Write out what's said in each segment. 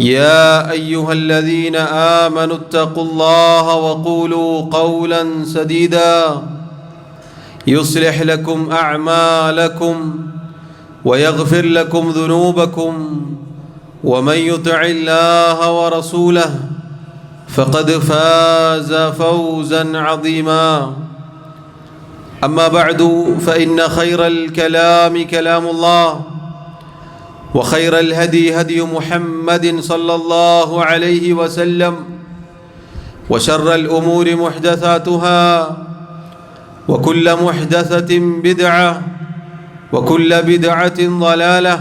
يا أيها الذين آمنوا اتقوا الله وقولوا قولا سديدا يصلح لكم أعمالكم ويغفر لكم ذنوبكم ومن يطع الله ورسوله فقد فاز فوزا عظيما. أما بعد فإن خير الكلام كلام الله. وخير الهدي هدي محمد صلى الله عليه وسلم وشر الامور محدثاتها وكل محدثه بدعه وكل بدعه ضلاله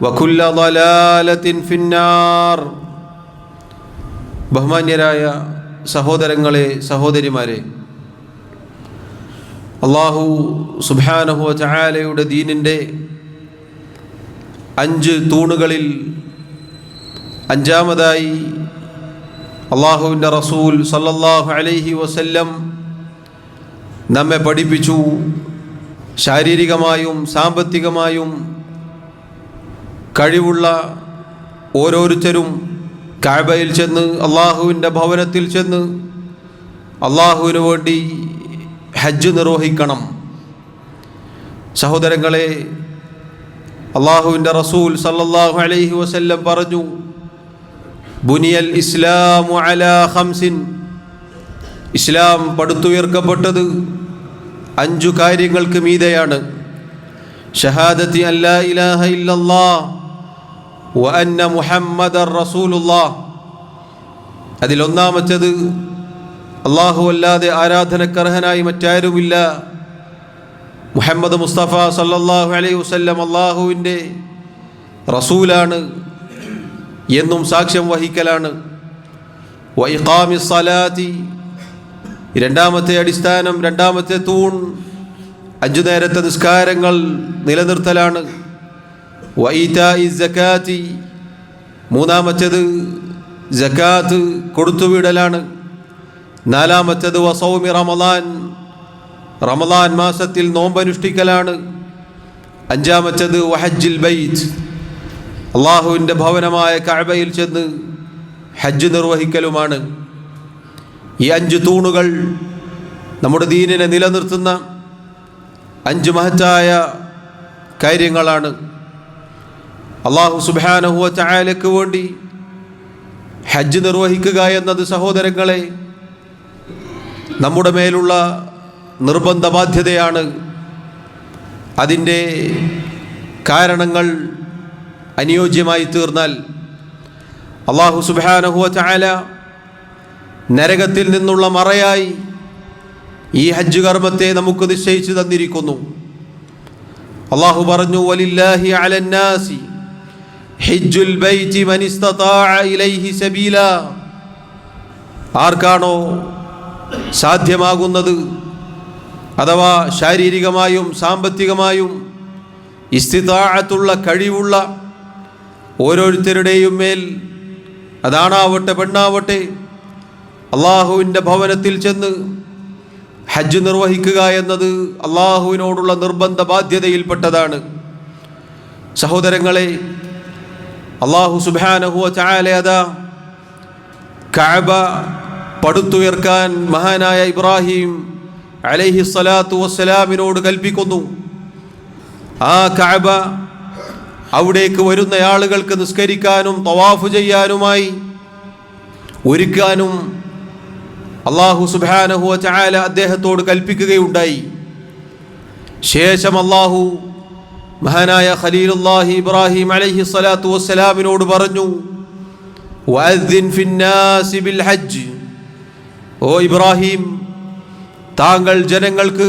وكل ضلاله في النار ബഹുമാന്യരായ സഹോദരങ്ങളെ സഹോദരിമാരെ അള്ളാഹു സുബാനഹു ചായാലയുടെ ദീനിൻ്റെ അഞ്ച് തൂണുകളിൽ അഞ്ചാമതായി അള്ളാഹുവിന്റെ റസൂൽ സല്ലല്ലാഹു അലൈഹി വസല്ലം നമ്മെ പഠിപ്പിച്ചു. ശാരീരികമായും സാമ്പത്തികമായും കഴിവുള്ള ഓരോരുത്തരും കാബയിൽ ചെന്ന് അള്ളാഹുവിന്റെ ഭവനത്തിൽ ചെന്ന് അള്ളാഹുവിന് വേണ്ടി ഹജ്ജ് നിർവഹിക്കണം. സഹോദരങ്ങളെ അള്ളാഹുവിന്റെ റസൂൽ സല്ലല്ലാഹു അലൈഹി വസല്ലം പറഞ്ഞു ബുനിയൽ ഇസ്ലാം അലാ ഹംസിൻ ഇസ്ലാം പടുത്തുയർക്കപ്പെട്ടത് അഞ്ചു കാര്യങ്ങൾക്ക് മീതെയാണ്. ഷഹാദത്തി അല്ലാ ഇലാഹ ഇല്ലല്ലാഹ് വ അന്ന റസൂലുള്ളാഹ് അതിലൊന്നാമത്തേത് അള്ളാഹു അല്ലാതെ ആരാധനക്കർഹനായി മറ്റാരുമില്ല. മുഹമ്മദ് മുസ്തഫ സല്ലാഹു അലൈഹി വസല്ലം അള്ളാഹുവിന്റെ റസൂലാണ് എന്നും സാക്ഷ്യം വഹിക്കലാണ്. വൈഖാമി രണ്ടാമത്തെ അടിസ്ഥാനം രണ്ടാമത്തെ തൂൺ അഞ്ചു നേരത്തെ നിസ്കാരങ്ങൾ നിലനിർത്തലാണ്. വൈതാത്തി മൂന്നാമത്തേത് ജക്കാത്ത് കൊടുത്തുവിടലാണ്. നാലാമത്തേത് വസൗമി റമദാൻ റമദാൻ മാസത്തിൽ നോമ്പനുഷ്ഠിക്കലാണ്. അഞ്ചാമത്തേത് വഹജ്ജിൽ ബൈത്ത്. അള്ളാഹുവിന്റെ ഭവനമായ കഅബയിൽ ചെന്ന് ഹജ്ജ് നിർവഹിക്കലുമാണ്. ഈ അഞ്ച് തൂണുകൾ നമ്മുടെ ദീനിനെ നിലനിർത്തുന്ന അഞ്ച് മഹത്തായ കാര്യങ്ങളാണ്. അള്ളാഹു സുബാനഹുവ ചായാലയ്ക്ക് വേണ്ടി ഹജ്ജ് നിർവഹിക്കുക എന്നത് സഹോദരങ്ങളെ നമ്മുടെ മേലുള്ള നിർബന്ധ ബാധ്യതയാണ് അതിന്റെ കാരണങ്ങൾ അനുയോജ്യമായി തീർന്നാൽ അള്ളാഹു സുബാനഹുവ ചായാല നരകത്തിൽ നിന്നുള്ള മറയായി ഈ ഹജ്ജ് കർമ്മത്തെ നമുക്ക് നിശ്ചയിച്ചു തന്നിരിക്കുന്നു. അള്ളാഹു പറഞ്ഞു വലില്ലാഹി അലന്നാസി ഹിജ്ജുൽ ഇലൈഹി സബീല. ആർക്കാണോ സാധ്യമാകുന്നത്? അഥവാ ശാരീരികമായും സാമ്പത്തികമായും ഇസ്തിതാഴത്തുള്ള കഴിവുള്ള ഓരോരുത്തരുടെയും മേൽ അതാണാവട്ടെ പെണ്ണാവട്ടെ അള്ളാഹുവിന്റെ ഭവനത്തിൽ ചെന്ന് ഹജ്ജ് നിർവഹിക്കുക എന്നത് അള്ളാഹുവിനോടുള്ള നിർബന്ധ ബാധ്യതയിൽപ്പെട്ടതാണ്. സഹോദരങ്ങളെ അള്ളാഹു സുബാനഹുവ ചായാലയത കഅബ പടുത്തുയർക്കാൻ മഹാനായ ഇബ്രാഹിം അലൈഹി സ്വലാത്തു വസ്സലാമിനോട് കൽപ്പിക്കുന്നു. ആ കഅബ അവിടേക്ക് വരുന്ന ആളുകൾക്ക് നിസ്കരിക്കാനും തവാഫ് ചെയ്യാനുമായി ഒരുക്കാനും അള്ളാഹു സുബാനഹുവ ചായാല അദ്ദേഹത്തോട് കൽപ്പിക്കുകയുണ്ടായി. ശേഷം അള്ളാഹു മഹാനായ ഖലീലുല്ലാഹി ഇബ്രാഹിം അലൈഹി സ്വലാത്തു വസ്സലാമിനോട് പറഞ്ഞു ഓ ഇബ്രാഹിം താങ്കൾ ജനങ്ങൾക്ക്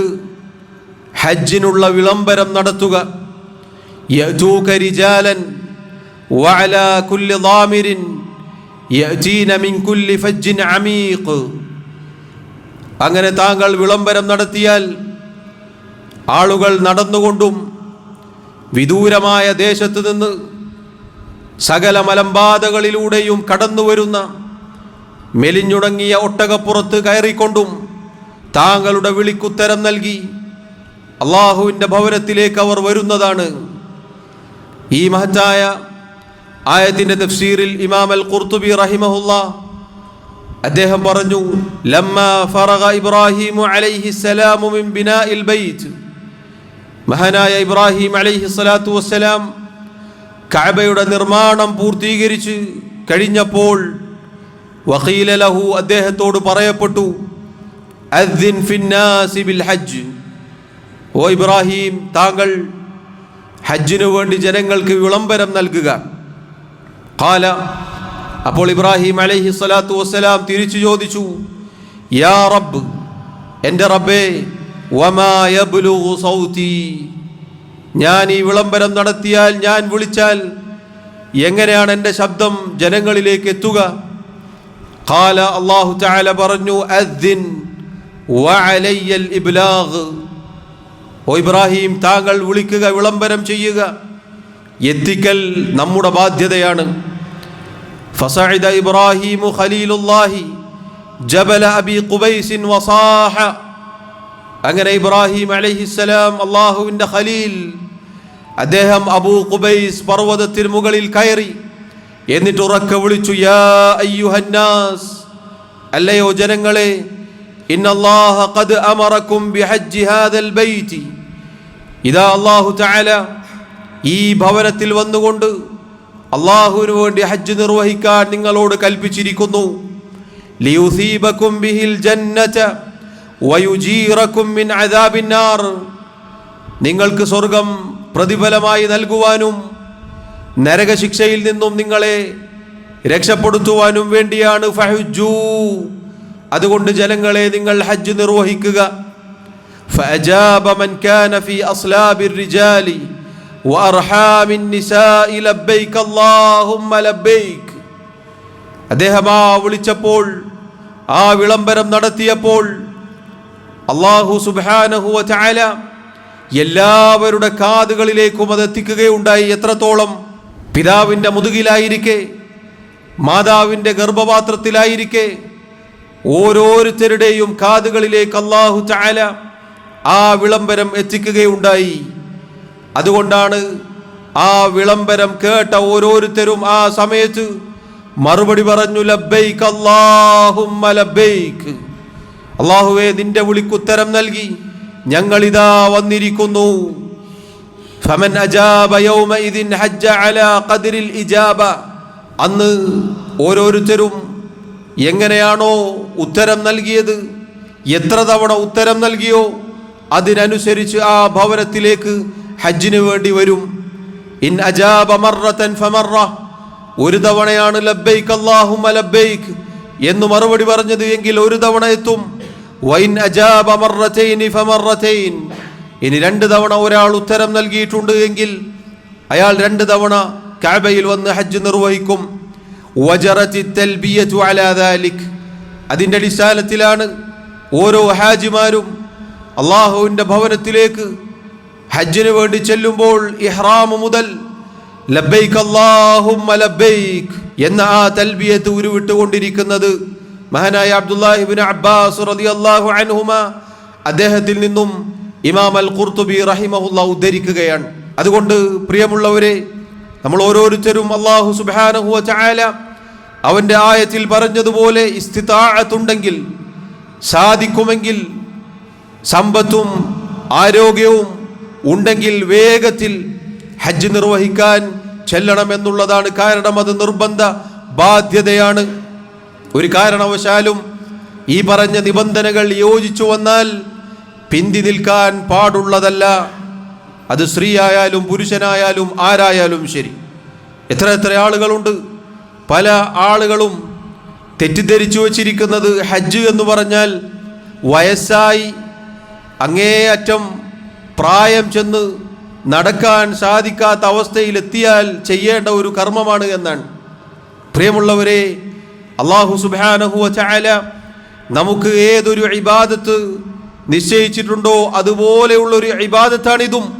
ഹജ്ജിനുള്ള വിളംബരം നടത്തുക. അങ്ങനെ താങ്കൾ വിളംബരം നടത്തിയാൽ ആളുകൾ നടന്നുകൊണ്ടും വിദൂരമായ ദേശത്തു നിന്ന് സകല മലമ്പാതകളിലൂടെയും കടന്നു വരുന്ന മെലിഞ്ഞുടങ്ങിയ ഒട്ടകപ്പുറത്ത് കയറിക്കൊണ്ടും താങ്കളുടെ വിളിക്കുത്തരം നൽകി അള്ളാഹുവിന്റെ ഭവനത്തിലേക്ക് അവർ വരുന്നതാണ്. ഈ മഹത്തായ ആയത്തിന്റെ തഫ്സീറിൽ ഇമാം അൽ റഹിമഹുല്ല അദ്ദേഹം പറഞ്ഞു ലമ്മ ഫറഗ ഇബ്രാഹിം അലൈഹി മിൻ മഹാനായ ഇബ്രാഹിം അലൈഹി സ്വലാത്തു വസ്സലാം കഅബയുടെ നിർമ്മാണം പൂർത്തീകരിച്ച് കഴിഞ്ഞപ്പോൾ വഖീല ലഹു അദ്ദേഹത്തോട് പറയപ്പെട്ടു ഓ ഇബ്രാഹിം താങ്കൾ ഹജ്ജിനു വേണ്ടി ജനങ്ങൾക്ക് വിളംബരം നൽകുക. കാല അപ്പോൾ ഇബ്രാഹിം അലൈഹി സ്വലാത്തു വസ്സലാം തിരിച്ചു ചോദിച്ചു യാ റബ്ബ് എന്റെ റബ്ബേ വമാ യബ്ലുഗു സൗതി? ഞാൻ ഈ വിളംബരം നടത്തിയാൽ ഞാൻ വിളിച്ചാൽ എങ്ങനെയാണ് എന്റെ ശബ്ദം ജനങ്ങളിലേക്ക് എത്തുക? കാല അള്ളാഹു ചായ പറഞ്ഞു അദ്ദിൻ ഇബ്ലാഗ്. ഓ ഇബ്രാഹിം താങ്കൾ വിളിക്കുക വിളംബരം ചെയ്യുക. എത്തിക്കൽ നമ്മുടെ ബാധ്യതയാണ്. ഫസഹിദ ഇബ്രാഹിമു ഖലീലുല്ലാഹി ജബല അബി ഖുബൈസിൻ വസാഹ. അങ്ങനെ ഇബ്രാഹിം അലൈഹിസ്സലാം അള്ളാഹുവിന്റെ ഖലീൽ അദ്ദേഹം അബൂ ഖുബൈസ് പർവതത്തിന് മുകളിൽ കയറി എന്നിട്ട് ഉറക്കെ വിളിച്ചു യാ അയ്യുഹന്നാസ്. അല്ലയോ ജനങ്ങളെ ഇന്നല്ലാഹ قد امركم بحج هذا البيت اذا الله تعالى ഈ ഭവനത്തിൽ വന്നുകൊണ്ട് അള്ളാഹുവിന് വേണ്ടി ഹജ്ജ് നിർവഹിക്കാൻ നിങ്ങളോട് കൽപ്പിച്ചിരിക്കുന്നു. ലിയുസീബക്കും ബിഹിൽ ജന്നത വയുജീറക്കും മിൻ അദാബിന്നാർ നിങ്ങൾക്ക് സ്വർഗം പ്രതിഫലമായി നൽകുവാനും നരകശിക്ഷയിൽ നിന്നും നിങ്ങളെ രക്ഷപ്പെടുത്തുവാനും വേണ്ടിയാണ് ഫഹുജൂ അതുകൊണ്ട് ജനങ്ങളെ നിങ്ങൾ ഹജ്ജ് നിർവഹിക്കുക فأجاب من كان في أصلاب الرجال وأرحام النساء لبيك اللهم لبيك അദ്ദേഹം ആ വിളിച്ചപ്പോൾ ആ വിളംബരം നടത്തിയപ്പോൾ അള്ളാഹു സുബാനഹുവ ചായാല എല്ലാവരുടെ കാതുകളിലേക്കും അത് എത്തിക്കുകയുണ്ടായി എത്രത്തോളം പിതാവിൻ്റെ മുതുകിലായിരിക്കെ മാതാവിൻ്റെ ഗർഭപാത്രത്തിലായിരിക്കെ ഓരോരുത്തരുടെയും കാതുകളിലേക്ക് അള്ളാഹു ചായ ആ വിളംബരം എത്തിക്കുകയുണ്ടായി. അതുകൊണ്ടാണ് ആ വിളംബരം കേട്ട ഓരോരുത്തരും ആ സമയത്ത് മറുപടി പറഞ്ഞു ലബ്ബൈക്ക് അല്ലാഹുമ്മ ലബ്ബൈക്ക്. അള്ളാഹുവെ നിന്റെ വിളിക്കുത്തരം നൽകി. ഞങ്ങളിതാ വന്നിരിക്കുന്നു. ഫമൻ അജാബ യൗമഇദിൻ ഹജ്ജ അലാ ഖദറിൽ ഇജാബ. അന്ന് ഓരോരുത്തരും എങ്ങനെയാണോ ഉത്തരം നൽകിയത്? എത്ര തവണ ഉത്തരം നൽകിയോ? അതിനനുസരിച്ച് ആ ഭവനത്തിലേക്ക് ഹജ്ജിന് വേണ്ടി വരും. ഇൻ ഒരു തവണയാണ് ലബ്ബൈക്ക് ലബ്ബൈക്ക് എന്ന് മറുപടി പറഞ്ഞത് എങ്കിൽ ഒരു തവണ എത്തും. ഇനി രണ്ട് തവണ ഒരാൾ ഉത്തരം നൽകിയിട്ടുണ്ട് എങ്കിൽ അയാൾ രണ്ട് തവണ കാബയിൽ വന്ന് ഹജ്ജ് നിർവഹിക്കും. അതിന്റെ അടിസ്ഥാനത്തിലാണ് ഓരോ ഹാജിമാരും അള്ളാഹുവിന്റെ ഭവനത്തിലേക്ക് ഹജ്ജിന് വേണ്ടി ചെല്ലുമ്പോൾ ഇഹ്റാം മുതൽ അല്ലാഹുമ്മ ലബ്ബൈക്ക് എന്ന ആ തൽബിയത്ത് ഉരുവിട്ടുകൊണ്ടിരിക്കുന്നത് മഹാനായ അബ്ദുല്ലാഹിബിൻ അബ്ബാസ് അദ്ദേഹത്തിൽ നിന്നും ഇമാം അൽ ഖുർത്തുബി റഹിമഹുല്ല ഉദ്ധരിക്കുകയാണ്. അതുകൊണ്ട് പ്രിയമുള്ളവരെ നമ്മൾ ഓരോരുത്തരും അള്ളാഹു സുബ്ഹാനഹു ചായാല അവന്റെ ആയത്തിൽ പറഞ്ഞതുപോലെ ഇസ്തിത്താഴത്തുണ്ടെങ്കിൽ സാധിക്കുമെങ്കിൽ സമ്പത്തും ആരോഗ്യവും ഉണ്ടെങ്കിൽ വേഗത്തിൽ ഹജ്ജ് നിർവഹിക്കാൻ ചെല്ലണമെന്നുള്ളതാണ് കാരണം അത് നിർബന്ധ ബാധ്യതയാണ്. ഒരു കാരണവശാലും ഈ പറഞ്ഞ നിബന്ധനകൾ യോജിച്ചു വന്നാൽ പിന്തി നിൽക്കാൻ പാടുള്ളതല്ല. അത് സ്ത്രീയായാലും പുരുഷനായാലും ആരായാലും ശരി. എത്ര എത്ര ആളുകളുണ്ട്. പല ആളുകളും തെറ്റിദ്ധരിച്ചു വച്ചിരിക്കുന്നത് ഹജ്ജ് എന്ന് പറഞ്ഞാൽ വയസ്സായി അങ്ങേയറ്റം പ്രായം ചെന്ന് നടക്കാൻ സാധിക്കാത്ത അവസ്ഥയിലെത്തിയാൽ ചെയ്യേണ്ട ഒരു കർമ്മമാണ് എന്നാണ്. പ്രിയമുള്ളവരെ അള്ളാഹു സുബാനഹുവ ചായാല നമുക്ക് ഏതൊരു ഇബാദത്ത് നിശ്ചയിച്ചിട്ടുണ്ടോ അതുപോലെയുള്ളൊരു ഇബാദത്താണിതും.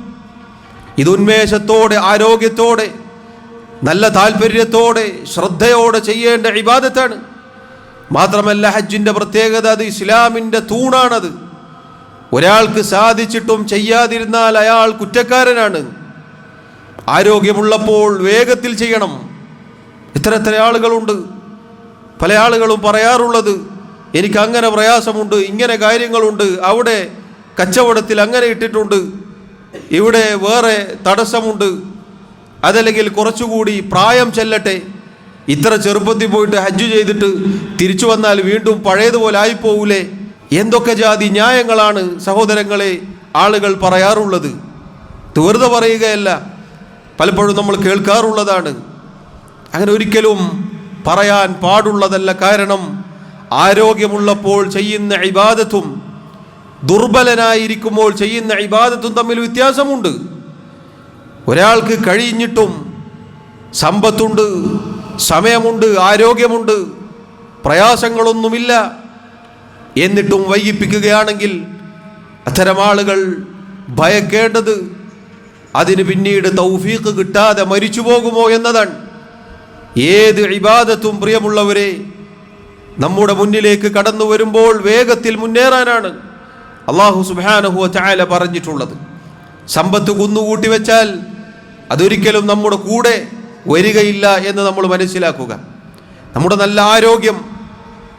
ഇത് ഉന്മേഷത്തോടെ ആരോഗ്യത്തോടെ നല്ല താല്പര്യത്തോടെ ശ്രദ്ധയോടെ ചെയ്യേണ്ട ഇബാദത്താണ്. മാത്രമല്ല ഹജ്ജിന്റെ പ്രത്യേകത അത് ഇസ്ലാമിന്റെ തൂണാണത്. ഒരാൾക്ക് സാധിച്ചിട്ടും ചെയ്യാതിരുന്നാൽ അയാൾ കുറ്റക്കാരനാണ്. ആരോഗ്യമുള്ളപ്പോൾ വേഗത്തിൽ ചെയ്യണം. ഇത്ര എത്ര ആളുകളുണ്ട്. പല ആളുകളും പറയാറുള്ളത് എനിക്ക് അങ്ങനെ പ്രയാസമുണ്ട് ഇങ്ങനെ കാര്യങ്ങളുണ്ട് അവിടെ കച്ചവടത്തിൽ അങ്ങനെ ഇട്ടിട്ടുണ്ട്. ഇവിടെ വേറെ തടസ്സമുണ്ട്. അതല്ലെങ്കിൽ കുറച്ചുകൂടി പ്രായം ചെല്ലട്ടെ. ഇത്ര ചെറുപ്പത്തിൽ പോയിട്ട് ഹജ്ജ് ചെയ്തിട്ട് തിരിച്ചു വന്നാൽ വീണ്ടും പഴയതുപോലെ ആയിപ്പോവൂലേ? എന്തൊക്കെ ജാതി ന്യായങ്ങളാണ് സഹോദരങ്ങളെ ആളുകൾ പറയാറുള്ളത്? തീർത്ത പറയുകയല്ല. പലപ്പോഴും നമ്മൾ കേൾക്കാറുള്ളതാണ്. അങ്ങനെ ഒരിക്കലും പറയാൻ പാടുള്ളതല്ല കാരണം ആരോഗ്യമുള്ളപ്പോൾ ചെയ്യുന്ന ഇബാദത്തും ദുർബലനായിരിക്കുമ്പോൾ ചെയ്യുന്ന ഇബാദത്തും തമ്മിൽ വ്യത്യാസമുണ്ട്. ഒരാൾക്ക് കഴിഞ്ഞിട്ടും സമ്പത്തുണ്ട് സമയമുണ്ട് ആരോഗ്യമുണ്ട് പ്രയാസങ്ങളൊന്നുമില്ല. എന്നിട്ടും വൈകിപ്പിക്കുകയാണെങ്കിൽ അത്തരം ആളുകൾ ഭയക്കേണ്ടത് അതിന് പിന്നീട് തൗഫീഖ് കിട്ടാതെ മരിച്ചു പോകുമോ എന്നതാണ്. ഏത് ഇബാദത്തും പ്രിയമുള്ളവരെ നമ്മുടെ മുന്നിലേക്ക് കടന്നു വരുമ്പോൾ വേഗത്തിൽ മുന്നേറാനാണ്. അള്ളാഹു സുബാനഹു ചായാല പറഞ്ഞിട്ടുള്ളത്. സമ്പത്ത് കുന്നുകൂട്ടി വെച്ചാൽ അതൊരിക്കലും നമ്മുടെ കൂടെ വരികയില്ല എന്ന് നമ്മൾ മനസ്സിലാക്കുക. നമ്മുടെ നല്ല ആരോഗ്യം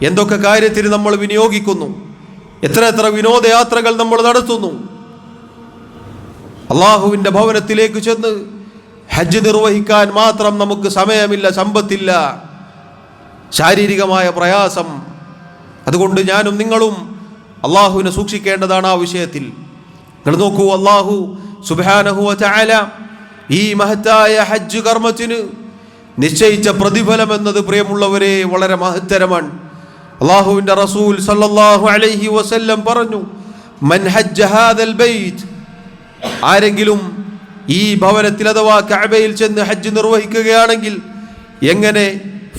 എന്തൊക്കെ കാര്യത്തിന് നമ്മൾ വിനിയോഗിക്കുന്നു എത്ര എത്ര വിനോദയാത്രകൾ നമ്മൾ നടത്തുന്നു. അള്ളാഹുവിന്റെ ഭവനത്തിലേക്ക് ചെന്ന് ഹജ്ജ് നിർവഹിക്കാൻ മാത്രം നമുക്ക് സമയമില്ല സമ്പത്തില്ല. ശാരീരികമായ പ്രയാസം. അതുകൊണ്ട് ഞാനും നിങ്ങളും അള്ളാഹുവിനെ സൂക്ഷിക്കേണ്ടതാണ് ആ വിഷയത്തിൽ. നിങ്ങൾ നോക്കൂ അള്ളാഹു സുബാനഹു ചായാല ഈ മഹത്തായ ഹജ്ജ് കർമ്മത്തിന് നിശ്ചയിച്ച പ്രതിഫലം എന്നത് പ്രിയമുള്ളവരെ വളരെ മഹത്തരമാണ്. അള്ളാഹുവിന്റെ റസൂൽ സല്ലല്ലാഹു അലൈഹി വസല്ലം പറഞ്ഞു മൻ ഹജ്ജ ഹാദൽ ആരെങ്കിലും ഈ ഭവനത്തിൽ അഥവാ കഅബയിൽ ചെന്ന് ഹജ്ജ് നിർവഹിക്കുകയാണെങ്കിൽ എങ്ങനെ?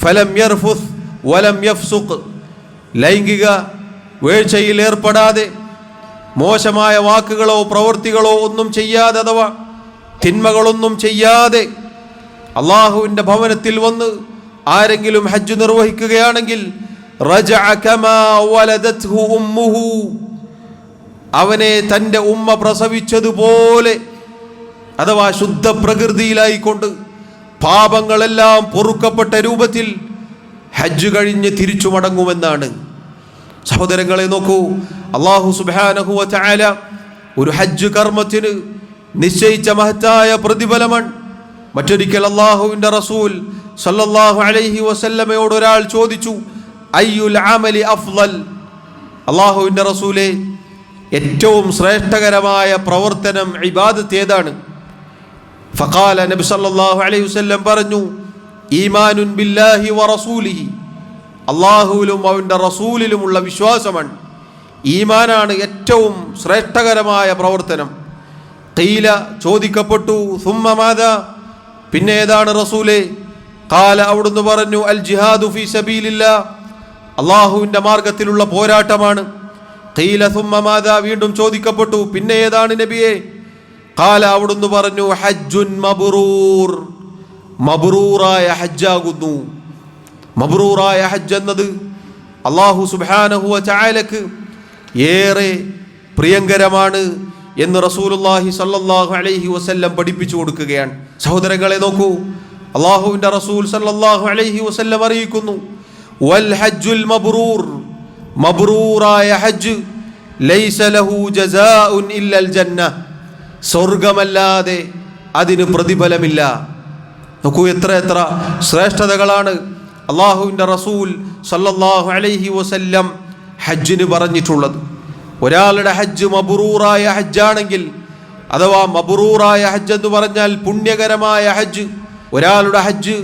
ഫലം യർഫുസ് വലം യഫ്സുഖ്. ലൈംഗിക വീഴ്ചയിൽ ഏർപ്പെടാതെ മോശമായ വാക്കുകളോ പ്രവൃത്തികളോ ഒന്നും ചെയ്യാതെ അഥവാ തിന്മകളൊന്നും ചെയ്യാതെ അള്ളാഹുവിന്റെ ഭവനത്തിൽ വന്ന് ആരെങ്കിലും ഹജ്ജ് നിർവഹിക്കുകയാണെങ്കിൽ അവനെ തന്റെ ഉമ്മ പ്രസവിച്ചതുപോലെ അഥവാ ശുദ്ധ പ്രകൃതിയിലായിക്കൊണ്ട് പാപങ്ങളെല്ലാം പൊറുക്കപ്പെട്ട രൂപത്തിൽ ഹജ്ജ് കഴിഞ്ഞ് തിരിച്ചു മടങ്ങുമെന്നാണ് സഹോദരങ്ങളെ നോക്കൂ. അള്ളാഹു സുബാനഹുവ ചായാല ഒരു ഹജ്ജ് കർമ്മത്തിന് നിശ്ചയിച്ച മഹത്തായ പ്രതിഫലമാണ്. മറ്റൊരിക്കൽ അള്ളാഹുവിന്റെ റസൂൽ സല്ലല്ലാഹു അലൈഹി വസല്ലമയോട് ഒരാൾ ചോദിച്ചു അയ്യുൽ അമലി അഫ്ളൽ അള്ളാഹുവിന്റെ റസൂലെ ഏറ്റവും ശ്രേഷ്ഠകരമായ പ്രവർത്തനം ഇബാദത്ത് ഏതാണ്? ഫഖാല നബി സല്ലല്ലാഹു അലൈഹി വസല്ലം പറഞ്ഞു ഈമാനുൻ ബില്ലാഹി വറസൂലിഹി അള്ളാഹുവിലും അവന്റെ റസൂലിലുമുള്ള വിശ്വാസമാണ്. ഈമാനാണ് ഏറ്റവും ശ്രേഷ്ഠകരമായ പ്രവർത്തനം. കീല ചോദിക്കപ്പെട്ടു സുമ്മമാത പിന്നെ ഏതാണ് റസൂലെ? കാല അവിടുന്ന് പറഞ്ഞു അൽ ജിഹാദു ഫി സബീലില്ല. അള്ളാഹുവിന്റെ മാർഗത്തിലുള്ള പോരാട്ടമാണ്. കീല സുമ്മമാത വീണ്ടും ചോദിക്കപ്പെട്ടു പിന്നെ ഏതാണ് നബിയെ? കാല അവിടുന്ന് പറഞ്ഞു ഹജ്ജുൻ മബുറൂർ. മബുറൂറായ ഹജ്ജാകുന്നു. മബ്റൂറായ ഹജ്ജ് എന്നത് അള്ളാഹു സുബാനഹുവ ചായലക്ക് ഏറെ പ്രിയങ്കരമാണ് എന്ന് റസൂലുല്ലാഹി സല്ലാഹു അലൈഹി വസല്ലം പഠിപ്പിച്ചു കൊടുക്കുകയാണ്. സഹോദരങ്ങളെ നോക്കൂ അള്ളാഹുവിന്റെ റസൂൽ സല്ലാഹു അലൈഹി വസല്ലം അറിയിക്കുന്നു വൽ ഹജ്ജുൽ മബ്രൂർ മബ്രൂറായ ഹജ്ജ് ലൈസ ലഹു ജസാഉൻ ഇല്ലൽ ജന്ന സ്വർഗമല്ലാതെ അതിന് പ്രതിഫലമില്ല. നോക്കൂ എത്ര എത്ര ശ്രേഷ്ഠതകളാണ് അള്ളാഹുവിന്റെ റസൂൽ സല്ലല്ലാഹു അലൈഹി വസല്ലം ഹജ്ജിന് പറഞ്ഞിട്ടുള്ളത്. ഒരാളുടെ ഹജ്ജ് മബറൂറായ ഹജ്ജാണെങ്കിൽ അഥവാ മബറൂറായ ഹജ്ജ് എന്ന് പറഞ്ഞാൽ പുണ്യകരമായ ഹജ്ജ് ഒരാളുടെ ഹജ്ജ്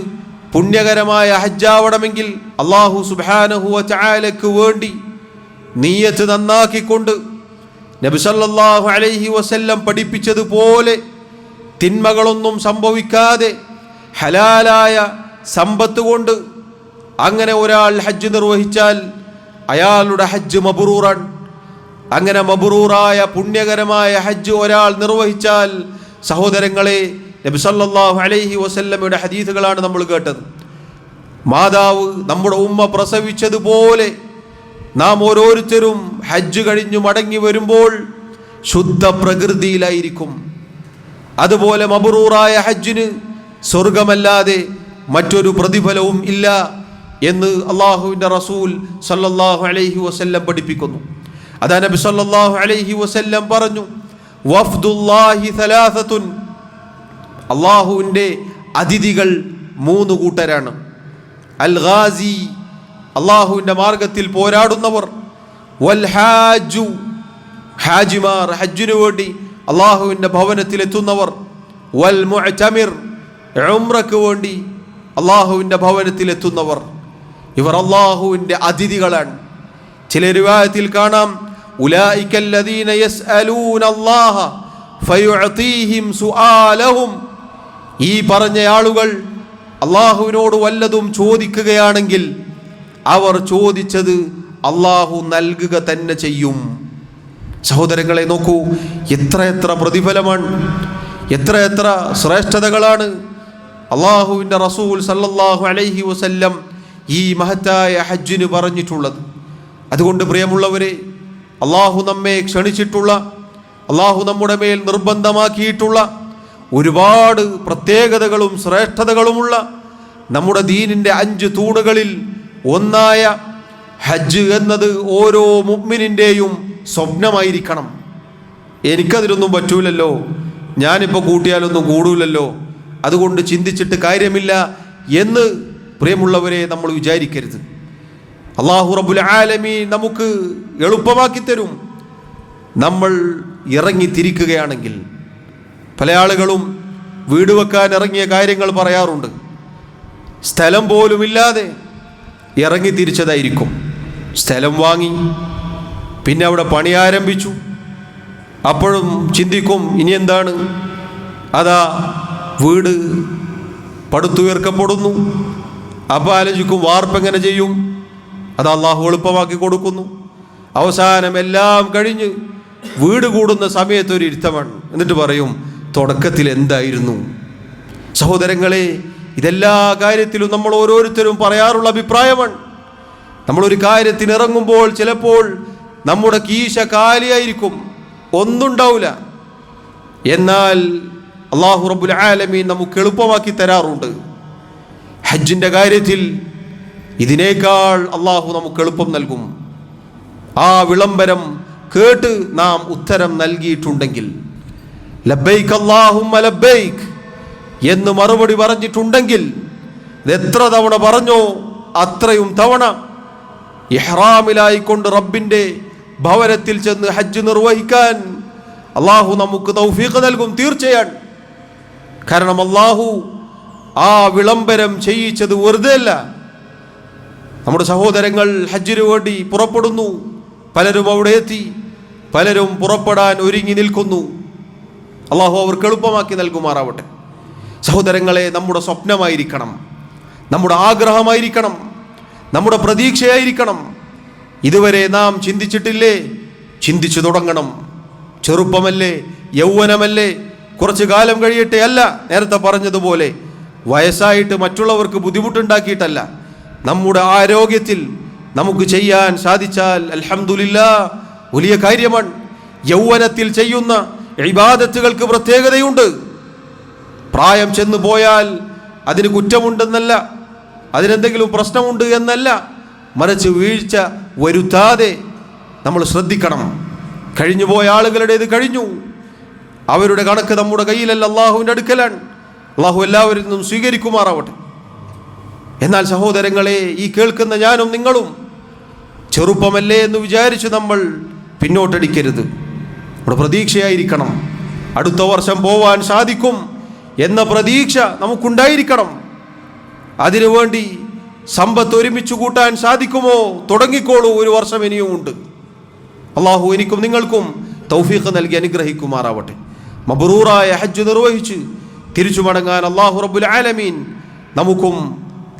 പുണ്യകരമായ ഹജ്ജാവണമെങ്കിൽ അള്ളാഹു സുബാനഹുവ ചായാലക്ക് വേണ്ടി നീയത്ത് നന്നാക്കിക്കൊണ്ട് നബിസല്ലാഹു അലൈഹി വസല്ലം പഠിപ്പിച്ചതുപോലെ തിന്മകളൊന്നും സംഭവിക്കാതെ ഹലാലായ സമ്പത്ത് കൊണ്ട് അങ്ങനെ ഒരാൾ ഹജ്ജ് നിർവഹിച്ചാൽ അയാളുടെ ഹജ്ജ് മബറൂറാണ്. അങ്ങനെ മബറൂറായ പുണ്യകരമായ ഹജ്ജ് ഒരാൾ നിർവഹിച്ചാൽ സഹോദരങ്ങളെ നബി സല്ലല്ലാഹു അലൈഹി വസല്ലമയുടെ ഹദീസുകളാണ് നമ്മൾ കേട്ടത്. മാതാവ് നമ്മുടെ ഉമ്മ പ്രസവിച്ചതുപോലെ നാം ഓരോരുത്തരും ഹജ്ജ് കഴിഞ്ഞു മടങ്ങി വരുമ്പോൾ ശുദ്ധ പ്രകൃതിയിലായിരിക്കും. അതുപോലെ മബറൂറായ ഹജ്ജിന് സ്വർഗമല്ലാതെ മറ്റൊരു പ്രതിഫലവും ഇല്ല. എന്ന് അള്ളാഹുവിന്റെ റസൂൽ സല്ലല്ലാഹു അലൈഹി വസല്ലം പഠിപ്പിക്കുന്നു. അതാ നബി സല്ലല്ലാഹു അലൈഹി വസല്ലം പറഞ്ഞു അള്ളാഹുവിന്റെ അതിഥികൾ മൂന്ന് കൂട്ടരാണ്. അൽ ഗാസി അള്ളാഹുവിന്റെ മാർഗത്തിൽ പോരാടുന്നവർ. വൽഹാജു ഹാജിമാർ ഹജ്ജിനു വേണ്ടി അള്ളാഹുവിന്റെ ഭവനത്തിലെത്തുന്നവർ. വൽ മുഅ്തമിർ ഉംറക്ക് വേണ്ടി അള്ളാഹുവിന്റെ ഭവനത്തിലെത്തുന്നവർ. ഇവർ അള്ളാഹുവിന്റെ അതിഥികളാണ്. ചില രൂപത്തിൽ കാണാം സുആലഹും. ഈ പറഞ്ഞ ആളുകൾ അള്ളാഹുവിനോട് വല്ലതും ചോദിക്കുകയാണെങ്കിൽ അവർ ചോദിച്ചത് അള്ളാഹു നൽകുക തന്നെ ചെയ്യും. സഹോദരങ്ങളെ നോക്കൂ എത്ര എത്ര പ്രതിഫലമാണ് എത്ര എത്ര ശ്രേഷ്ഠതകളാണ്. അള്ളാഹുവിന്റെ റസൂൽ സല്ലല്ലാഹു അലൈഹി വസല്ലം ഈ മഹത്തായ ഹജ്ജിന് പറഞ്ഞിട്ടുള്ളത്. അതുകൊണ്ട് പ്രിയമുള്ളവരെ അള്ളാഹു നമ്മെ ക്ഷണിച്ചിട്ടുള്ള അള്ളാഹു നമ്മുടെ മേൽ നിർബന്ധമാക്കിയിട്ടുള്ള ഒരുപാട് പ്രത്യേകതകളും ശ്രേഷ്ഠതകളുമുള്ള നമ്മുടെ ദീനിന്റെ അഞ്ച് തൂണുകളിൽ ഒന്നായ ഹജ്ജ് എന്നത് ഓരോ മുഗ്മിനിന്റെയും സ്വപ്നമായിരിക്കണം. എനിക്കതിലൊന്നും പറ്റൂലല്ലോ. ഞാനിപ്പോൾ കൂട്ടിയാലൊന്നും കൂടൂലല്ലോ. അതുകൊണ്ട് ചിന്തിച്ചിട്ട് കാര്യമില്ല എന്ന് പ്രിയമുള്ളവരെ നമ്മൾ വിചാരിക്കരുത്. അള്ളാഹു റബുൽ ആലമി നമുക്ക് എളുപ്പമാക്കി തരും. നമ്മൾ ഇറങ്ങി തിരിക്കുകയാണെങ്കിൽ പല ആളുകളും വീട് വെക്കാൻ ഇറങ്ങിയ കാര്യങ്ങൾ പറയാറുണ്ട്. സ്ഥലം പോലുമില്ലാതെ ഇറങ്ങി തിരിച്ചതായിരിക്കും. സ്ഥലം വാങ്ങി പിന്നെ അവിടെ പണി ആരംഭിച്ചു. അപ്പോഴും ചിന്തിക്കും ഇനി എന്താണ്? അതാ വീട് പടുത്തുയർക്കപ്പെടുന്നു. അപ്പോൾ ആലോചിക്കും വാർപ്പ് എങ്ങനെ ചെയ്യും? അത് അള്ളാഹു എളുപ്പമാക്കി കൊടുക്കുന്നു. അവസാനം എല്ലാം കഴിഞ്ഞ് വീട് കൂടുന്ന സമയത്ത് ഒരു ഇരുത്തമാണ് എന്നിട്ട് പറയും തുടക്കത്തിൽ എന്തായിരുന്നു? സഹോദരങ്ങളെ ഇതെല്ലാ കാര്യത്തിലും നമ്മൾ ഓരോരുത്തരും പറയാറുള്ള അഭിപ്രായമാണ്. നമ്മളൊരു കാര്യത്തിന് ഇറങ്ങുമ്പോൾ ചിലപ്പോൾ നമ്മുടെ കീശ കാലിയായിരിക്കും ഒന്നുണ്ടാവില്ല എന്നാൽ അള്ളാഹു റബ്ബുൽ ആലമീൻ നമുക്ക് എളുപ്പമാക്കി തരാറുണ്ട്. ഹജ്ജിന്റെ കാര്യത്തിൽ ഇതിനേക്കാൾ അള്ളാഹു നമുക്ക് എളുപ്പം നൽകും. ആ വിളംബരം കേട്ട് നാം ഉത്തരം നൽകിയിട്ടുണ്ടെങ്കിൽ ലബൈക്ക് അല്ലാഹുമ്മ ലബൈക്ക് എന്ന് മറുപടി പറഞ്ഞിട്ടുണ്ടെങ്കിൽ എത്ര തവണ പറഞ്ഞോ അത്രയും തവണ ഇഹ്റാമിലായിക്കൊണ്ട് റബ്ബിന്റെ ഭവനത്തിൽ ചെന്ന് ഹജ്ജ് നിർവഹിക്കാൻ അള്ളാഹു നമുക്ക് തൗഫീഖ് നൽകും തീർച്ചയാണ് കാരണം അള്ളാഹു ആ വിളംബരം ചെയ്യിച്ചത് വെറുതെ അല്ല നമ്മുടെ സഹോദരങ്ങൾ ഹജ്ജിനു വേണ്ടി പുറപ്പെടുന്നു. പലരും അവിടെ എത്തി. പലരും പുറപ്പെടാൻ ഒരുങ്ങി നിൽക്കുന്നു. അള്ളാഹു അവർക്ക് എളുപ്പമാക്കി നൽകുമാറാവട്ടെ. സഹോദരങ്ങളെ നമ്മുടെ സ്വപ്നമായിരിക്കണം. നമ്മുടെ ആഗ്രഹമായിരിക്കണം. നമ്മുടെ പ്രതീക്ഷയായിരിക്കണം. ഇതുവരെ നാം ചിന്തിച്ചിട്ടില്ലേ? ചിന്തിച്ചു തുടങ്ങണം. ചെറുപ്പമല്ലേ? യൗവനമല്ലേ? കുറച്ചു കാലം കഴിയട്ടെ അല്ല നേരത്തെ പറഞ്ഞതുപോലെ വയസ്സായിട്ട് മറ്റുള്ളവർക്ക് ബുദ്ധിമുട്ടുണ്ടാക്കിയിട്ടല്ല. നമ്മുടെ ആരോഗ്യത്തിൽ നമുക്ക് ചെയ്യാൻ സാധിച്ചാൽ അലഹമില്ല വലിയ കാര്യമാണ്. യൗവനത്തിൽ ചെയ്യുന്ന ഇബാദത്തുകൾക്ക് പ്രത്യേകതയുണ്ട്. പ്രായം ചെന്നു പോയാൽ അതിന് കുറ്റമുണ്ടെന്നല്ല അതിനെന്തെങ്കിലും പ്രശ്നമുണ്ട് എന്നല്ല മറിച്ച് വീഴ്ച വരുത്താതെ നമ്മൾ ശ്രദ്ധിക്കണം. കഴിഞ്ഞുപോയ ആളുകളുടേത് കഴിഞ്ഞു. അവരുടെ കണക്ക് നമ്മുടെ കയ്യിലല്ല അള്ളാഹുവിന്റെ അടുക്കലാണ്. അള്ളാഹു എല്ലാവരിൽ നിന്നും സ്വീകരിക്കുമാറാവട്ടെ. എന്നാൽ സഹോദരങ്ങളെ ഈ കേൾക്കുന്ന ഞാനും നിങ്ങളും ചെറുപ്പമല്ലേ എന്ന് വിചാരിച്ച് നമ്മൾ പിന്നോട്ടടിക്കരുത്. നമ്മുടെ പ്രതീക്ഷയായിരിക്കണം. അടുത്ത വർഷം പോവാൻ സാധിക്കും എന്ന പ്രതീക്ഷ നമുക്കുണ്ടായിരിക്കണം. അതിനുവേണ്ടി സമ്പത്ത് ഒരുമിച്ച് കൂട്ടാൻ സാധിക്കുമോ? തുടങ്ങിക്കോളൂ ഒരു വർഷം ഇനിയും ഉണ്ട്. അള്ളാഹു എനിക്കും നിങ്ങൾക്കും തൗഫീഖ് നൽകി അനുഗ്രഹിക്കുമാറാവട്ടെ. മബറൂറായ ഹജ്ജ് നിർവഹിച്ച് തിരിച്ചു മടങ്ങാൻ അള്ളാഹു റബ്ബുൽ ആലമീൻ നമുക്കും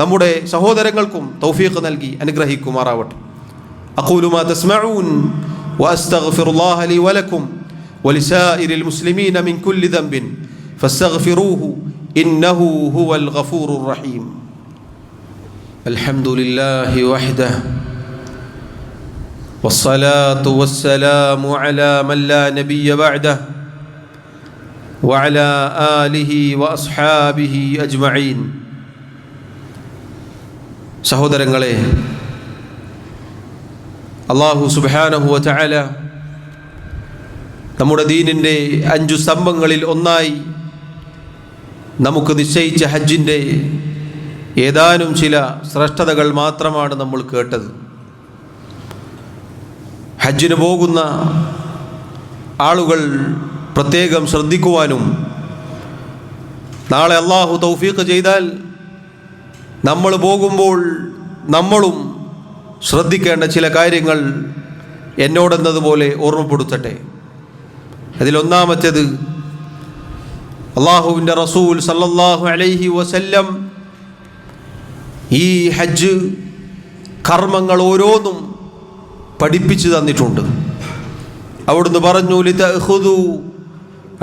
നമ്മുടെ സഹോദരങ്ങൾക്കും തൗഫീഖ് നൽകി അനുഗ്രഹിക്കുമാറാവട്ടെ أقول ما تسمعون وأستغفر الله لي ولكم ولسائر المسلمين من كل ذنب فاستغفروه إنه هو الغفور الرحيم الحمد لله وحده والصلاة والسلام على من لا نبي بعده وعلى آله وأصحابه أجمعين സഹോദരങ്ങളെ അള്ളാഹു സുബാനഹുവ ചായാല നമ്മുടെ ദീനിൻ്റെ അഞ്ചു സ്തംഭങ്ങളിൽ ഒന്നായി നമുക്ക് നിശ്ചയിച്ച ഹജ്ജിൻ്റെ ഏതാനും ചില ശ്രേഷ്ഠതകൾ മാത്രമാണ് നമ്മൾ കേട്ടത് ഹജ്ജിന് പോകുന്ന ആളുകൾ പ്രത്യേകം ശ്രദ്ധിക്കുവാനും നാളെ അള്ളാഹു തൗഫീഖ് ചെയ്താൽ നമ്മൾ പോകുമ്പോൾ നമ്മളും ശ്രദ്ധിക്കേണ്ട ചില കാര്യങ്ങൾ എന്നോടെന്നതുപോലെ ഓർമ്മപ്പെടുത്തട്ടെ. അതിലൊന്നാമത്തേത് അള്ളാഹുവിന്റെ റസൂൽ സല്ലല്ലാഹു അലൈഹി വസല്ലം ഈ ഹജ്ജ് കർമ്മങ്ങൾ ഓരോന്നും പഠിപ്പിച്ചു തന്നിട്ടുണ്ട്. അവിടുന്ന് പറഞ്ഞു ലിതഖുദു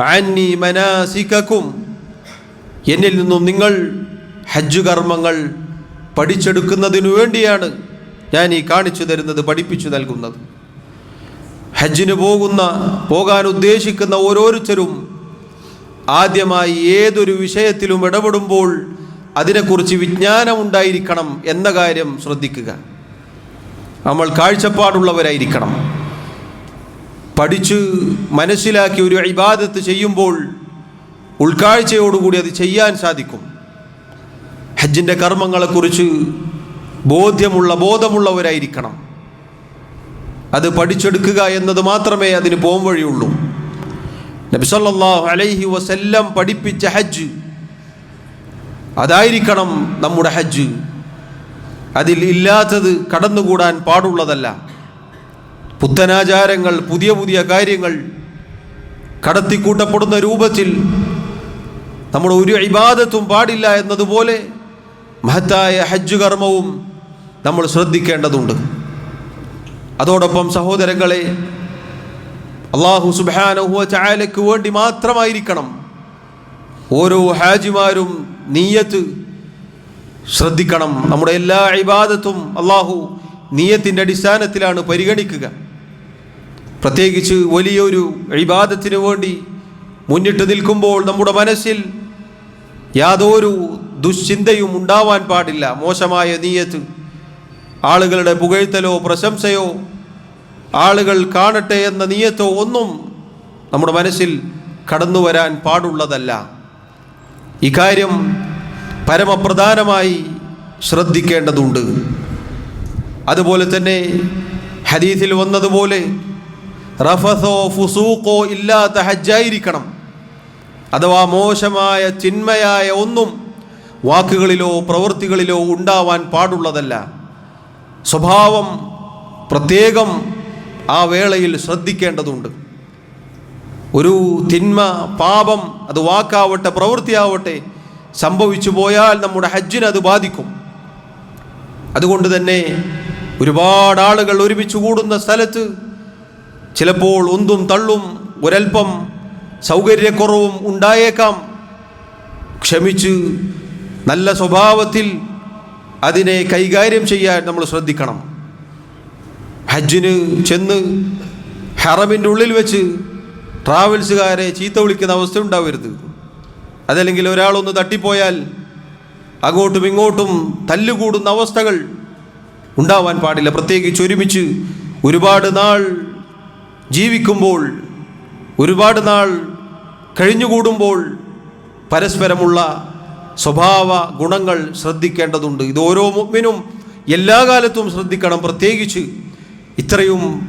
അന്നി മനാസിക്കും എന്നിൽ നിന്നും നിങ്ങൾ ഹജ്ജ് കർമ്മങ്ങൾ പഠിച്ചെടുക്കുന്നതിനു വേണ്ടിയാണ് ഞാൻ ഈ കാണിച്ചു തരുന്നത് പഠിപ്പിച്ചു നൽകുന്നത്. ഹജ്ജിന് പോകുന്ന പോകാൻ ഉദ്ദേശിക്കുന്ന ഓരോരുത്തരും ആദ്യമായി ഏതൊരു വിഷയത്തിലും ഇടപെടുമ്പോൾ അതിനെക്കുറിച്ച് വിജ്ഞാനം ഉണ്ടായിരിക്കണം എന്ന കാര്യം ശ്രദ്ധിക്കുക. നമ്മൾ കാഴ്ചപ്പാടുള്ളവരായിരിക്കണം. പഠിച്ച് മനസ്സിലാക്കി ഒരു ഇബാദത്ത് ചെയ്യുമ്പോൾ ഉൾക്കാഴ്ചയോടുകൂടി അത് ചെയ്യാൻ സാധിക്കും. ഹജ്ജിന്റെ കർമ്മങ്ങളെക്കുറിച്ച് ബോധ്യമുള്ള ബോധമുള്ളവരായിരിക്കണം. അത് പഠിച്ചെടുക്കുക എന്നത് മാത്രമേ അതിന് പോം വഴിയുള്ളൂ. നബിസല്ലാഹു അലൈഹി വസല്ലം പഠിപ്പിച്ച ഹജ്ജ് അതായിരിക്കണം നമ്മുടെ ഹജ്ജ്. അതിൽ ഇല്ലാത്തത് കടന്നുകൂടാൻ പാടുള്ളതല്ല. പുത്തനാചാരങ്ങൾ പുതിയ പുതിയ കാര്യങ്ങൾ കടത്തിക്കൂട്ടപ്പെടുന്ന രൂപത്തിൽ നമ്മുടെ ഒരു ഇബാദത്തും പാടില്ല എന്നതുപോലെ മഹത്തായ ഹജ്ജ് കർമ്മവും നമ്മൾ ശ്രദ്ധിക്കേണ്ടതുണ്ട്. അതോടൊപ്പം സഹോദരങ്ങളെ അള്ളാഹു സുബാനഹുവ ചായലയ്ക്ക് വേണ്ടി മാത്രമായിരിക്കണം ഓരോ ഹാജിമാരും നീയത്ത് ശ്രദ്ധിക്കണം. നമ്മുടെ എല്ലാ ഇബാദത്തും അള്ളാഹു നീയത്തിന്റെ അടിസ്ഥാനത്തിലാണ് പരിഗണിക്കുക. പ്രത്യേകിച്ച് വലിയൊരു ഇബാദത്തിന് വേണ്ടി മുന്നിട്ട് നിൽക്കുമ്പോൾ നമ്മുടെ മനസ്സിൽ യാതൊരു ദുശ്ചിന്തയും ഉണ്ടാവാൻ പാടില്ല. മോശമായ നീയത്ത് ആളുകളുടെ പുകഴ്ത്തലോ പ്രശംസയോ ആളുകൾ കാണട്ടെ എന്ന നീയത്തോ ഒന്നും നമ്മുടെ മനസ്സിൽ കടന്നു വരാൻ പാടുള്ളതല്ല. ഇക്കാര്യം പരമപ്രധാനമായി ശ്രദ്ധിക്കേണ്ടതുണ്ട്. അതുപോലെ തന്നെ ഹദീസിൽ വന്നതുപോലെ റഫസോ ഫുസൂക്കോ ഇല്ലാത്ത ഹജ്ജായിരിക്കണം. അഥവാ മോശമായ ചിന്മയായ ഒന്നും വാക്കുകളിലോ പ്രവൃത്തികളിലോ ഉണ്ടാവാൻ പാടുള്ളതല്ല. സ്വഭാവം പ്രത്യേകം ആ വേളയിൽ ശ്രദ്ധിക്കേണ്ടതുണ്ട്. ഒരു തിന്മ പാപം അത് വാക്കാവട്ടെ പ്രവൃത്തിയാവട്ടെ സംഭവിച്ചു പോയാൽ നമ്മുടെ ഹജ്ജിനെ അത് ബാധിക്കും. അതുകൊണ്ട് തന്നെ ഒരുപാട് ആളുകൾ ഒരുമിച്ച് കൂടുന്ന സ്ഥലത്ത് ചിലപ്പോൾ ഒന്നും തള്ളും ഒരൽപ്പം സൗകര്യക്കുറവും ഉണ്ടായേക്കാം. ക്ഷമിച്ച് നല്ല സ്വഭാവത്തിൽ അതിനെ കൈകാര്യം ചെയ്യാൻ നമ്മൾ ശ്രദ്ധിക്കണം. ഹജ്ജിന് ചെന്ന് ഹറമിന്റെ ഉള്ളിൽ വെച്ച് ട്രാവൽസുകാരെ ചീത്ത വിളിക്കുന്ന അവസ്ഥ ഉണ്ടാവരുത്. അതല്ലെങ്കിൽ ഒരാളൊന്ന് തട്ടിപ്പോയാൽ അങ്ങോട്ടും ഇങ്ങോട്ടും തല്ലുകൂടുന്ന അവസ്ഥകൾ ഉണ്ടാവാൻ പാടില്ല. പ്രത്യേകിച്ച് ഒരുമിച്ച് ഒരുപാട് നാൾ ജീവിക്കുമ്പോൾ ഒരുപാട് നാൾ കഴിഞ്ഞുകൂടുമ്പോൾ പരസ്പരമുള്ള സ്വഭാവ ഗുണങ്ങൾ ശ്രദ്ധിക്കേണ്ടതുണ്ട്. ഇത് ഓരോ മുഗ്മിനും എല്ലാ കാലത്തും ശ്രദ്ധിക്കണം. പ്രത്യേകിച്ച് ഇത്രയും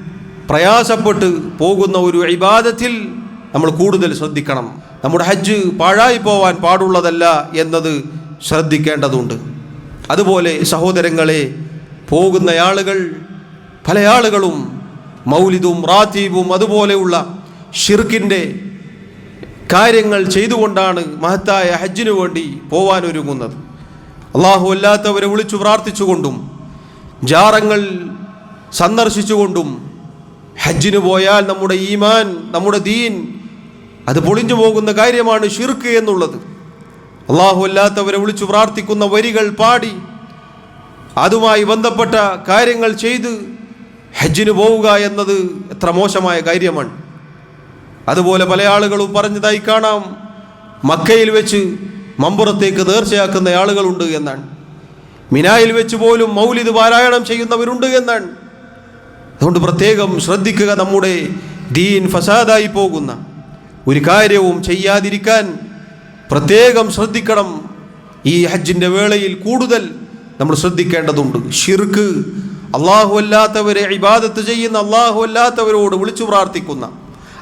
പ്രയാസപ്പെട്ട് പോകുന്ന ഒരു ഇബാദത്തിൽ നമ്മൾ കൂടുതൽ ശ്രദ്ധിക്കണം. നമ്മുടെ ഹജ്ജ് പാഴായി പോവാൻ പാടുള്ളതല്ല എന്നത് ശ്രദ്ധിക്കേണ്ടതുണ്ട്. അതുപോലെ സഹോദരങ്ങളെ പോകുന്ന ആളുകൾ പല ആളുകളും മൗലിദും റാത്തീബും അതുപോലെയുള്ള ഷിർക്കിന്റെ കാര്യങ്ങൾ ചെയ്തുകൊണ്ടാണ് മഹത്തായ ഹജ്ജിനു വേണ്ടി പോവാനൊരുങ്ങുന്നത്. അള്ളാഹു അല്ലാത്തവരെ വിളിച്ചു പ്രാർത്ഥിച്ചുകൊണ്ടും ജാറങ്ങൾ സന്ദർശിച്ചുകൊണ്ടും ഹജ്ജിനു പോയാൽ നമ്മുടെ ഈമാൻ നമ്മുടെ ദീൻ അത് പൊളിഞ്ഞു പോകുന്ന കാര്യമാണ് ഷിർക്ക് എന്നുള്ളത്. അള്ളാഹു അല്ലാത്തവരെ വിളിച്ചു പ്രാർത്ഥിക്കുന്ന വരികൾ പാടി അതുമായി ബന്ധപ്പെട്ട കാര്യങ്ങൾ ചെയ്ത് ഹജ്ജിന് പോവുക എന്നത് എത്ര മോശമായ കാര്യമാണ്. അതുപോലെ പല ആളുകളും പറഞ്ഞതായി കാണാം. മക്കയിൽ വെച്ച് മമ്പുറത്തേക്ക് നേർച്ചയാക്കുന്ന ആളുകളുണ്ട് എന്നാണ്. മിനായിൽ വെച്ച് പോലും മൗലിദ് പാരായണം ചെയ്യുന്നവരുണ്ട് എന്നാണ്. അതുകൊണ്ട് പ്രത്യേകം ശ്രദ്ധിക്കുക നമ്മുടെ ദീൻ ഫസാദായി പോകുന്ന ഒരു കാര്യവും ചെയ്യാതിരിക്കാൻ പ്രത്യേകം ശ്രദ്ധിക്കണം. ഈ ഹജ്ജിന്റെ വേളയിൽ കൂടുതൽ നമ്മൾ ശ്രദ്ധിക്കേണ്ടതുണ്ട്. ഷിർക്ക് അള്ളാഹു അല്ലാത്തവരെ ഇബാദത്ത് ചെയ്യുന്ന അള്ളാഹു അല്ലാത്തവരോട് വിളിച്ചു പ്രാർത്ഥിക്കുന്ന.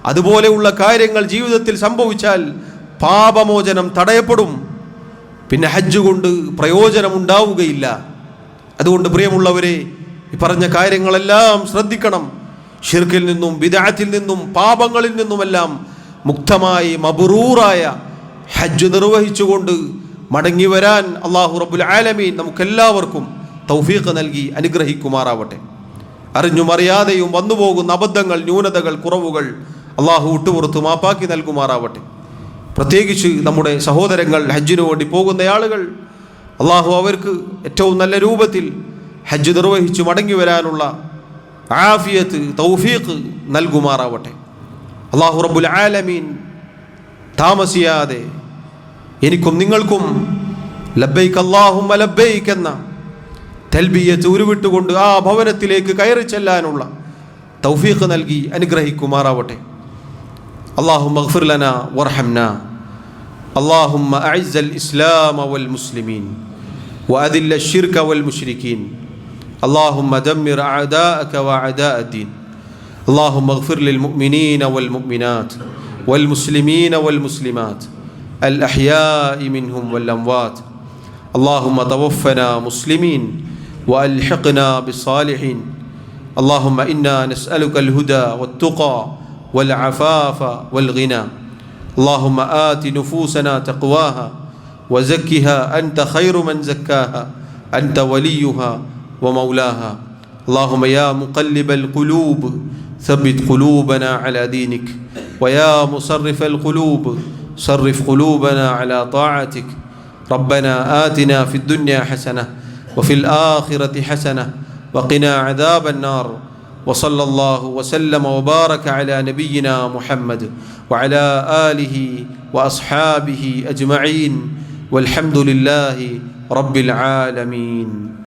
അതുപോലെയുള്ള കാര്യങ്ങൾ ജീവിതത്തിൽ സംഭവിച്ചാൽ പാപമോചനം തടയപ്പെടും. പിന്നെ ഹജ്ജ് കൊണ്ട് പ്രയോജനം ഉണ്ടാവുകയില്ല അതുകൊണ്ട് പ്രിയമുള്ളവരെ ഈ പറഞ്ഞ കാര്യങ്ങളെല്ലാം ശ്രദ്ധിക്കണം. ഷിർക്കിൽ നിന്നും വിദാത്തിൽ നിന്നും പാപങ്ങളിൽ നിന്നുമെല്ലാം മുക്തമായി മബറൂറായ ഹജ്ജ് നിർവഹിച്ചുകൊണ്ട് മടങ്ങി വരാൻ അള്ളാഹു റബുൽ ആലമീൻ നമുക്കെല്ലാവർക്കും തൗഫീഖ് നൽകി അനുഗ്രഹിക്കുമാറാവട്ടെ. അറിഞ്ഞും അറിയാതെയും വന്നുപോകുന്ന അബദ്ധങ്ങൾ ന്യൂനതകൾ കുറവുകൾ അള്ളാഹു വിട്ടുപുറത്ത് മാപ്പാക്കി നൽകുമാറാവട്ടെ. പ്രത്യേകിച്ച് നമ്മുടെ സഹോദരങ്ങൾ ഹജ്ജിനു വേണ്ടി പോകുന്ന ആളുകൾ അള്ളാഹു അവർക്ക് ഏറ്റവും നല്ല രൂപത്തിൽ ഹജ്ജ് നിർവഹിച്ച് മടങ്ങി വരാനുള്ള ആഫിയത്ത് തൗഫീഖ് നൽകുമാറാവട്ടെ. അള്ളാഹു റബ്ബുൽ ആലമീൻ താമസിയാതെ എനിക്കും നിങ്ങൾക്കും ലബൈക്ക് അള്ളാഹും ലബൈക്ക് എന്ന തൽബിയത്ത് ഉരുവിട്ടുകൊണ്ട് ആ ഭവനത്തിലേക്ക് കയറി ചെല്ലാനുള്ള തൗഫീഖ് നൽകി അനുഗ്രഹിക്കുമാറാവട്ടെ اللهم اغفر لنا وارحمنا اللهم أعز الإسلام والمسلمين وأذل الشرك والمشركين اللهم دمر أعداءك وأعداء الدين اللهم اغفر للمؤمنين والمؤمنات والمسلمين والمسلمات الأحياء منهم والأموات اللهم توفنا مسلمين وألحقنا بالصالحين. اللهم إنا نسألك الهدى والتقى والعفاف والغنى. اللهم آت نفوسنا تقواها وزكها أنت خير من زكاها أنت وليها ومولاها. اللهم يا مقلب القلوب ثبت قلوبنا على دينك. ويا مصرف القلوب صرف قلوبنا على طاعتك. ربنا آتنا في الدنيا حسنة وفي الآخرة حسنة وقنا عذاب النار وصلى الله وسلم وبارك على نبينا محمد وعلى آله وأصحابه أجمعين والحمد لله رب العالمين